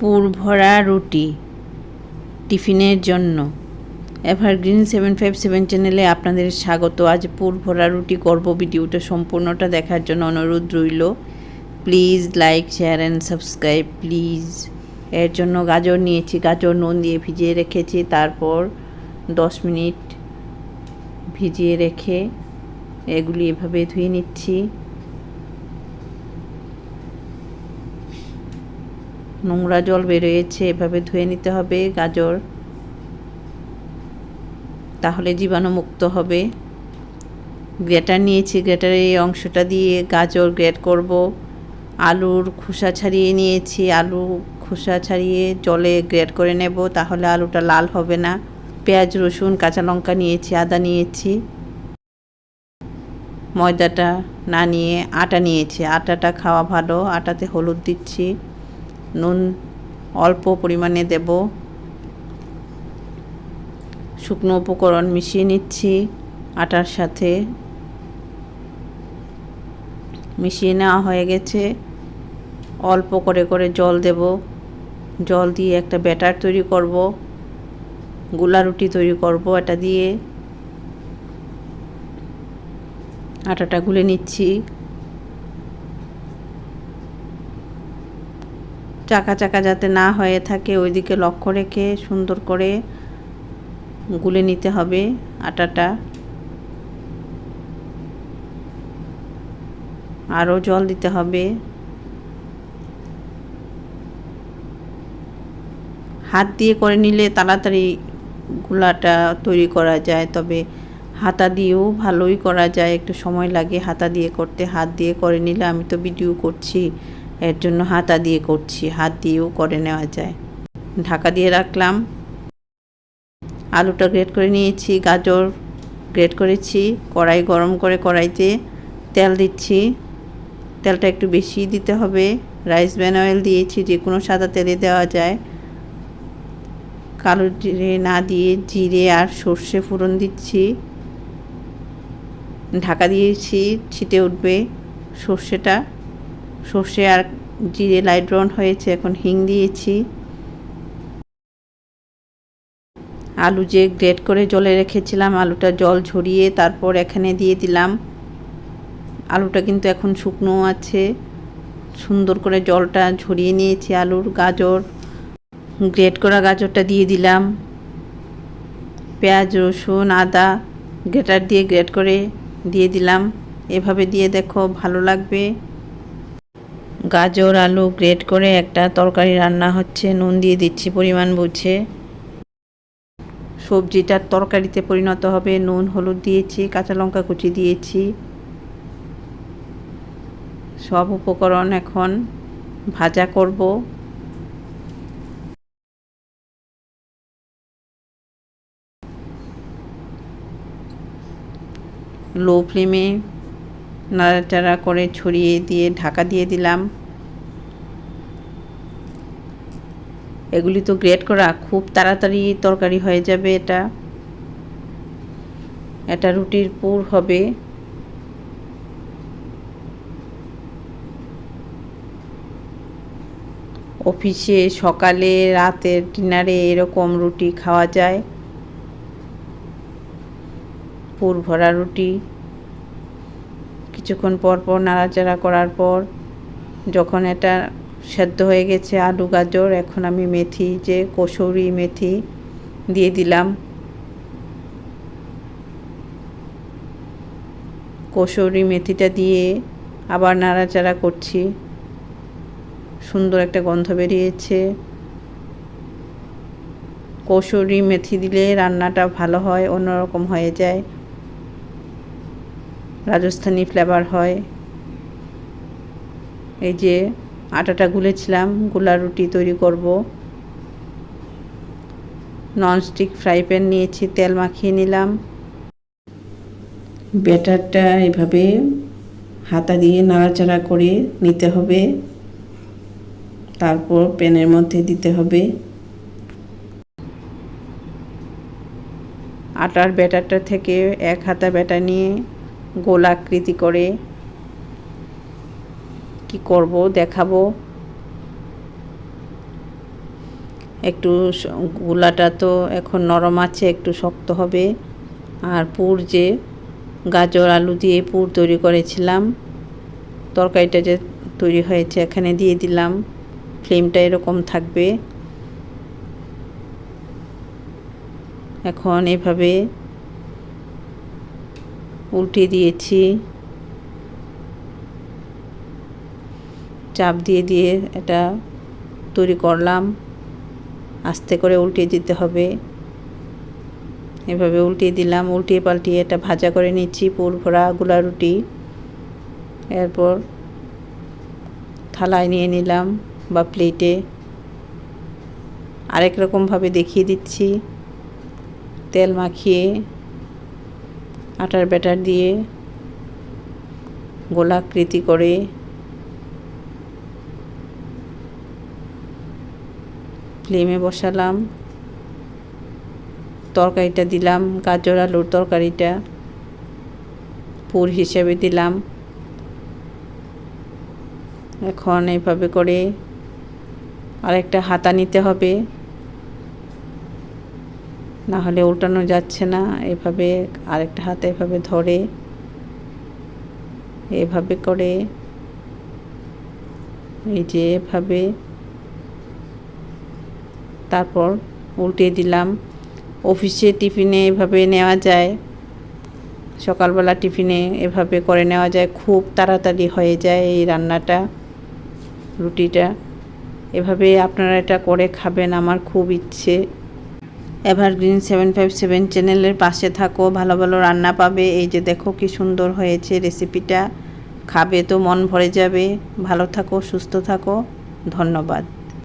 পুর ভরা রুটি টিফিনের জন্য। এভারগ্রিন সেভেন ফাইভ সেভেন চ্যানেলে আপনাদের স্বাগত। আজ পুর ভরা রুটি করব। ভিডিওটা সম্পূর্ণটা দেখার জন্য অনুরোধ রইল। Please like, share and subscribe. Please এর জন্য গাজর নিয়েছি। গাজর নুন দিয়ে ভিজিয়ে রেখেছি। তারপর দশ মিনিট ভিজিয়ে রেখে এগুলি এভাবে ধুয়ে নিচ্ছি। নোংরা জল বেরোয়েছে, এভাবে ধুয়ে নিতে হবে গাজর। তাহলে জীবাণুমুক্ত হবে। গ্রেটার নিয়েছি গ্রেটারের এই অংশটা দিয়ে গাজর গ্রেট করব। আলুর খোসা ছাড়িয়ে নিয়েছি, আলু খোসা ছাড়িয়ে জলে গ্রেট করে নেব, তাহলে আলুটা লাল হবে না। পেঁয়াজ, রসুন, কাঁচা লঙ্কা নিয়েছি, আদা নিয়েছি। ময়দাটা না নিয়ে আটা নিয়েছি, আটাটা খাওয়া ভালো, আটাতে হলুদ দিচ্ছি। নুন অল্প পরিমাণে দেব। শুকনো উপকরণ মিশিয়ে নিচ্ছি আটার সাথে। মিশিয়ে নেওয়া হয়ে গেছে। অল্প করে করে জল দেব। জল দিয়ে একটা ব্যাটার তৈরি করব। গোলা রুটি তৈরি করব এটা দিয়ে। আটাটা গুলে নিচ্ছি। চাকা চাকা যাতে না হয়ে থাকে, ওইদিকে লক্ষ্য রেখে সুন্দর করে গুলে নিতে হবে আটাটা। আরও জল দিতে হবে। হাত দিয়ে করে নিলে তাড়াতাড়ি গুলাটা তৈরি করা যায়, তবে হাতা দিয়েও ভালোই করা যায়, একটু সময় লাগে হাতা দিয়ে করতে। হাত দিয়ে করে নিলে আমি তো ভিডিও করছি। এর জন্য হাতা দিয়ে করছি, হাত দিয়েও করে নেওয়া যায়। ঢাকা দিয়ে রাখলাম। আলুটা গ্রেট করে নিয়েছি, গাজর গ্রেট করেছি, কড়াই গরম করে কড়াইতে তেল দিচ্ছি। তেলটা একটু বেশি দিতে হবে। রাইস ব্যান অয়েল দিয়েছি, যে কোনো সাদা তেলে দেওয়া যায়। কালো জিরে না দিয়ে জিরে আর সর্ষে ফোড়ন দিচ্ছি। ঢাকা দিয়েছি, ছিটে উঠবে সর্ষেটা। সর্ষে আর জিরে লাইট ব্রাউন হয়েছে, এখন হিং দিয়েছি। আলু যে গ্রেট করে জলে রেখেছিলাম, আলুটা জল ঝরিয়ে তারপর এখানে দিয়ে দিলাম। আলুটা কিন্তু এখন শুকনো আছে। সুন্দর করে জলটা ঝরিয়ে নিয়েছি আলুর গাজর। গ্রেট করা গাজরটা দিয়ে দিলাম। পেঁয়াজ, রসুন, আদা গ্রেটার দিয়ে গ্রেট করে দিয়ে দিলাম। এভাবে দিয়ে দেখো ভালো লাগবে। গাজর, আলু গ্রেট করে একটা তরকারি রান্না হচ্ছে। নুন দিয়ে দিচ্ছি, পরিমাণ বুঝে। সবজিটার তরকারিতে পরিণত হবে। নুন, হলুদ দিয়েছি, কাঁচা লঙ্কা কুচি দিয়েছি। সব উপকরণ এখন ভাজা করব। লো ফ্লেমে নাড়াচাড়া করে ছড়িয়ে দিয়ে ঢাকা দিয়ে দিলাম। এগুলি তো গ্রেট করা, খুব তাড়াতাড়ি তরকারি হয়ে যাবে এটা। এটা রুটির পুর হবে। অফিসে সকালে রাতের ডিনারে এরকম রুটি খাওয়া যায়। পুর ভরা রুটি। কিছুক্ষণ পর পর নাড়াচাড়া করার পর যখন এটা সেদ্ধ হয়ে গেছে আলু, গাজর, এখন আমি মেথি, যে কসৌরি মেথি দিয়ে দিলাম। কসৌরি মেথিটা দিয়ে আবার নাড়াচাড়া করছি। সুন্দর একটা গন্ধ বেরিয়েছে। কসৌরি মেথি দিলে রান্নাটা ভালো হয়, অন্যরকম হয়ে যায়। রাজস্থানি ফ্লেভার হয়। এই যে আটাটা গুলেছিলাম, গোলা রুটি তৈরি করব। ননস্টিক ফ্রাই প্যান নিয়েছি, তেল মাখিয়ে নিলাম। ব্যাটারটা এভাবে হাতা দিয়ে নাড়াচাড়া করে নিতে হবে। তারপর প্যানের মধ্যে দিতে হবে। আটার ব্যাটারটা থেকে এক হাতা ব্যাটার নিয়ে গোলাকৃতি করে কি করব, দেখাবো। একটু গুলাটা তো এখন নরম আছে, একটু শক্ত হবে। আর পুর যে গাজর আলু দিয়ে পুর তৈরি করেছিলাম, তরকারিটা যে তৈরি হয়েছে এখানে দিয়ে দিলাম। ফ্লেমটা এরকম থাকবে। এখন এভাবে উল্টে দিয়েছি। চাপ দিয়ে দিয়ে এটা তৈরি করলাম। আস্তে করে উল্টে দিতে হবে। এভাবে উল্টিয়ে দিলাম, উল্টিয়ে পাল্টিয়ে এটা ভাজা করে নিচ্ছি, পুর ভরা গুলা রুটি। এরপর থালায় নিয়ে নিলাম বা প্লেটে। আরেক রকমভাবে দেখিয়ে দিচ্ছি। তেল মাখিয়ে, আটার ব্যাটার দিয়ে গোলাকৃতি করে ফ্লেমে বসালাম। তরকারিটা দিলাম, গাজর আলুর তরকারিটা। পুর হিসেবে দিলাম। এখন এইভাবে করে আরেকটা হাতা নিতে হবে। না হলে উল্টানো যাচ্ছে না। এভাবে আরেকটা হাতে এভাবে ধরে, এভাবে করে। এই যে এভাবে তারপর উল্টে দিলাম। অফিসে টিফিনে এভাবে নেওয়া যায়। সকালবেলা টিফিনে এভাবে করে নেওয়া যায়। খুব তাড়াতাড়ি হয়ে যায় এই রান্নাটা, রুটিটা। এভাবে আপনারা এটা করে খাবেন আমার খুব ইচ্ছে। এভারগ্রিন সেভেন ফাইভ সেভেন চ্যানেলের পাশে থাকো, ভালো ভালো রান্না পাবে। এই যে দেখো কি সুন্দর হয়েছে রেসিপিটা খাবে তো মন ভরে যাবে। ভালো থাকো, সুস্থ থাকো। ধন্যবাদ।